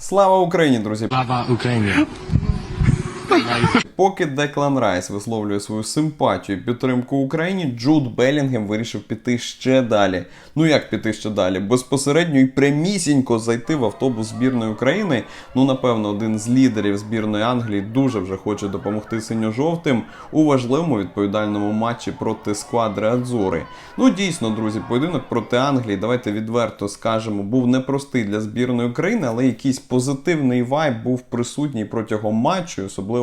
Слава Україні, друзі! Слава Україні! Поки Деклан Райс висловлює свою симпатію і підтримку Україні, Джуд Белінгем вирішив піти ще далі. Ну як піти ще далі? Безпосередньо і прямісінько зайти в автобус збірної України. Ну, напевно, один з лідерів збірної Англії дуже вже хоче допомогти синьо-жовтим у важливому відповідальному матчі проти сквадри Адзури. Ну дійсно, друзі, поєдинок проти Англії, давайте відверто скажемо, був непростий для збірної України, але якийсь позитивний вайб був присутній протягом матчу, особливо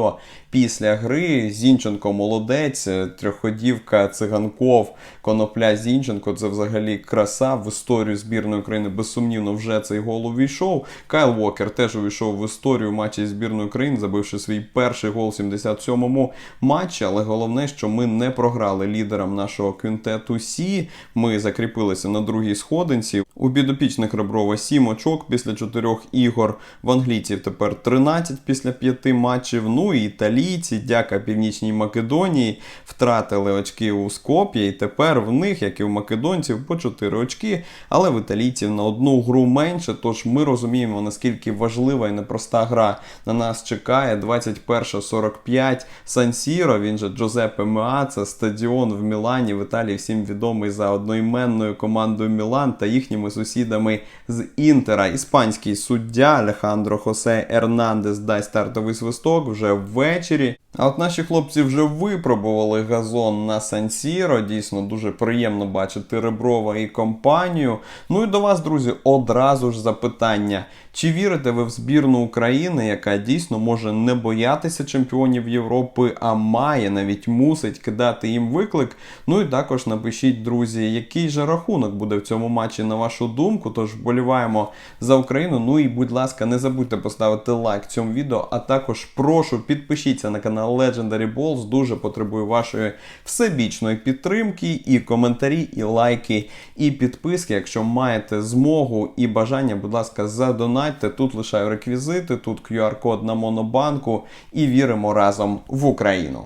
після гри. Зінченко молодець, трьохходівка циганков, конопля Зінченко. Це взагалі краса в історію збірної України. Безсумнівно, вже цей гол увійшов. Кайл Уокер теж увійшов в історію матчі збірної України, забивши свій перший гол у 77-му матчі. Але головне, що ми не програли лідерам нашого квінтету Сі. Ми закріпилися на другій сходинці. У підопічних Реброва 7 очок після 4 ігор. В англійців тепер 13 після 5 матчів. Ну і італійці, дяка Північній Македонії, втратили очки у Скоп'ї. І тепер в них, як і в македонців, по 4 очки. Але в італійців на одну гру менше. Тож ми розуміємо, наскільки важлива і непроста гра на нас чекає. 21.45 Сан-Сіро, він же Джозепе Меаца, стадіон в Мілані, в Італії всім відомий за одноіменною командою Мілан та їхніми сусідами з Інтера. Іспанський суддя Алехандро Хосе Ернандес дасть стартовий свисток вже ввечері. А от наші хлопці вже випробували газон на Сан-Сіро. Дійсно дуже приємно бачити Реброва і компанію. Ну і до вас, друзі, одразу ж запитання. Чи вірите ви в збірну України, яка дійсно може не боятися чемпіонів Європи, а має навіть мусить кидати їм виклик? Ну і також напишіть, друзі, який же рахунок буде в цьому матчі на вашу думку. Тож вболіваємо за Україну. Ну і будь ласка, не забудьте поставити лайк цьому відео, а також прошу підпишіться на канал Legendary Balls. Дуже потребую вашої всебічної підтримки, і коментарі, і лайки, і підписки. Якщо маєте змогу і бажання, будь ласка, задонатьте. Тут лишаю реквізити, тут QR-код на монобанку і віримо разом в Україну.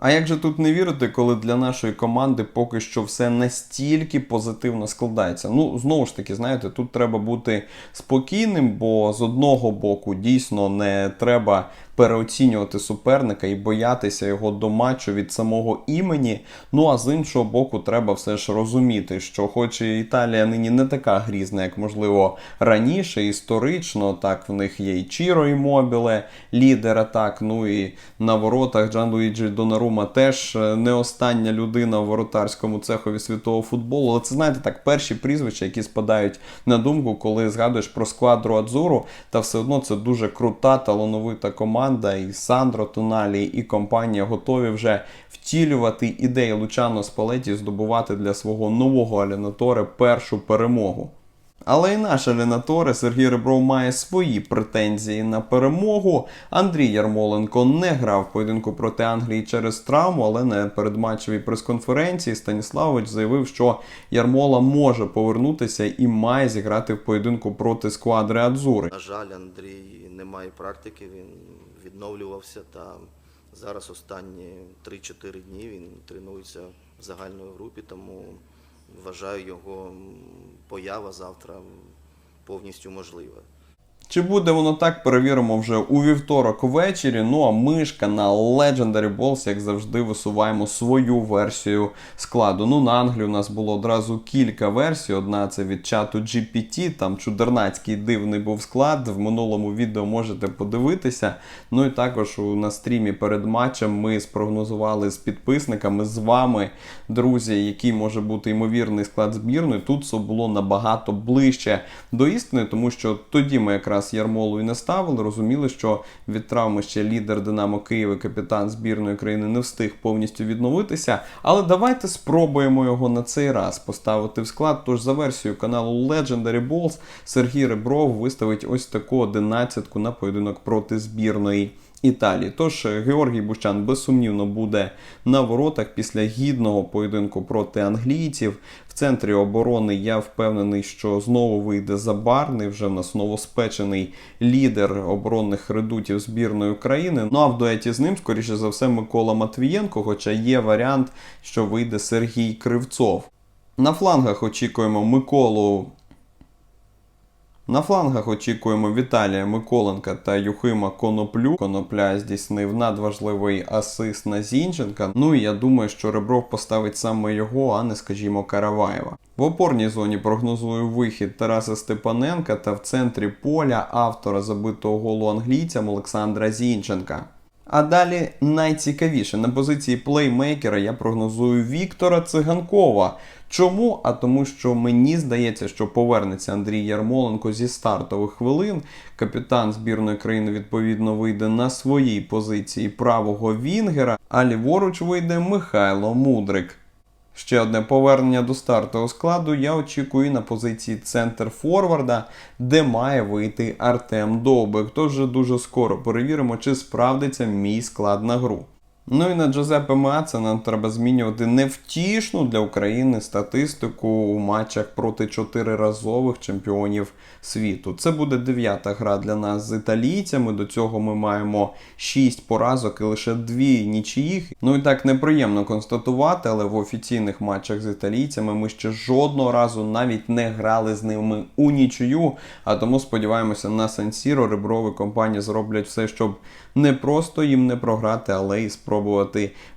А як же тут не вірити, коли для нашої команди поки що все настільки позитивно складається? Ну, знову ж таки, знаєте, тут треба бути спокійним, бо з одного боку дійсно не треба переоцінювати суперника і боятися його до матчу від самого імені. Ну а з іншого боку, треба все ж розуміти, що, хоч і Італія нині не така грізна, як можливо раніше, історично, так в них є і Чіро і Мобіле, лідер атак. Ну і на воротах Джан Луїджі Донарума теж е, не остання людина в воротарському цехові світового футболу. Але це знаєте так, перші прізвища, які спадають на думку, коли згадуєш про сквадру Адзуру, та все одно це дуже крута, талановита команда. І Сандро Туналі, і компанія готові вже втілювати ідеї Лучано Спалеті, здобувати для свого нового Алінаторе першу перемогу. Але і наш Алінаторе Сергій Ребров має свої претензії на перемогу. Андрій Ярмоленко не грав поєдинку проти Англії через травму, але на передматчевій прес-конференції Станіславович заявив, що Ярмола може повернутися і має зіграти в поєдинку проти сквадри Адзури. На жаль, Андрій не має практики, він відновлювався та зараз останні 3-4 дні він тренується в загальної групі, тому вважаю його поява завтра повністю можлива. Чи буде воно так, перевіримо вже у вівторок ввечері. Ну а ми ж канал Legendary Balls, як завжди, висуваємо свою версію складу. Ну, на Англію у нас було одразу кілька версій. Одна це від чату GPT, там чудернацький дивний був склад. В минулому відео можете подивитися. Ну і також на стрімі перед матчем ми спрогнозували з підписниками з вами, друзі, який може бути ймовірний склад збірної. Тут все було набагато ближче до істини, тому що тоді ми якраз Ярмолу і не ставили, розуміли, що від травми ще лідер Динамо Києва, капітан збірної країни, не встиг повністю відновитися. Але давайте спробуємо його на цей раз поставити в склад. Тож за версією каналу Legendary Balls Сергій Ребров виставить ось таку одинадцятку на поєдинок проти збірної. Італії. Тож е, Георгій Бущан безсумнівно буде на воротах після гідного поєдинку проти англійців. В центрі оборони я впевнений, що знову вийде забарний. Вже в нас новоспечений лідер оборонних редутів збірної України. Ну а в дуеті з ним, скоріше за все, Микола Матвієнко, хоча є варіант, що вийде Сергій Кривцов. На флангах очікуємо Миколу На флангах очікуємо Віталія Миколенка та Юхима Коноплю. Конопля здійснив надважливий асист на Зінченка. Ну і я думаю, що Ребров поставить саме його, а не, скажімо, Караваєва. В опорній зоні прогнозую вихід Тараса Степаненка та в центрі поля автора забитого голу англійцям Олександра Зінченка. А далі найцікавіше на позиції плеймейкера я прогнозую Віктора Циганкова. Чому? А тому, що мені здається, що повернеться Андрій Ярмоленко зі стартових хвилин. Капітан збірної країни відповідно вийде на своїй позиції правого Вінгера, а ліворуч вийде Михайло Мудрик. Ще одне повернення до стартового складу я очікую на позиції центр форварда, де має вийти Артем Довбик. Тож дуже скоро перевіримо, чи справдиться мій склад на гру. Ну і на Джозепе Маца нам треба змінювати невтішну для України статистику у матчах проти чотириразових чемпіонів світу. Це буде дев'ята гра для нас з італійцями. До цього ми маємо 6 поразок і лише дві нічиїх. Ну і так неприємно констатувати, але в офіційних матчах з італійцями ми ще жодного разу навіть не грали з ними у нічию. А тому сподіваємося на Сан-Сіро Реброві компанії зроблять все, щоб не просто їм не програти, але й спробувати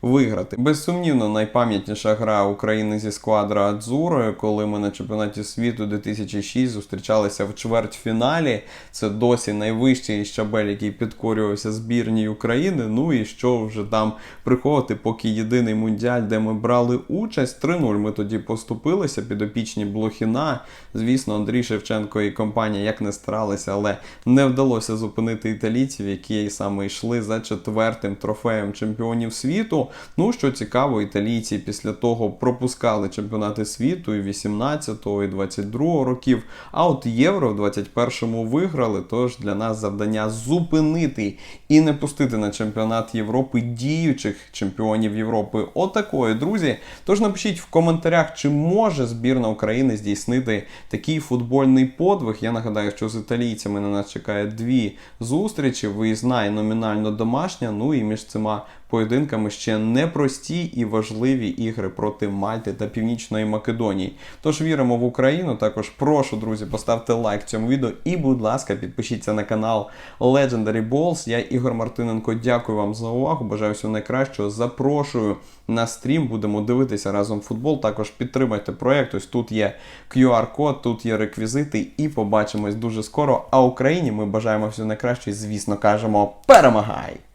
виграти. Безсумнівно, найпам'ятніша гра України зі сквадра Адзуро, коли ми на чемпіонаті світу 2006 зустрічалися в чвертьфіналі. Це досі найвищий щабель, який підкорювався збірній України. Ну і що вже там приховати, поки єдиний мундіаль, де ми брали участь. 3-0 ми тоді поступилися підопічні Блохіна. Звісно, Андрій Шевченко і компанія як не старалися, але не вдалося зупинити італійців, які саме йшли за четвертим трофеєм чемпіонів світу. Ну що цікаво, італійці після того пропускали чемпіонати світу і 18-го, і 22-го років. А от євро в 21-му виграли. Тож для нас завдання зупинити і не пустити на чемпіонат Європи діючих чемпіонів Європи. Отакої, друзі. Тож напишіть в коментарях, чи може збірна України здійснити такий футбольний подвиг. Я нагадаю, що з італійцями на нас чекає дві зустрічі. Виїзна і номінально домашня. Ну і між цими поєдинками ще непрості і важливі ігри проти Мальти та Північної Македонії. Тож віримо в Україну. Також прошу, друзі, поставте лайк цьому відео і, будь ласка, підпишіться на канал Legendary Balls. Я Ігор Мартиненко. Дякую вам за увагу. Бажаю всього найкращого. Запрошую на стрім. Будемо дивитися разом футбол. Також підтримайте проект. Ось тут є QR-код, тут є реквізити, і побачимось дуже скоро. А Україні ми бажаємо всього найкраще. і, Звісно, кажемо перемагай!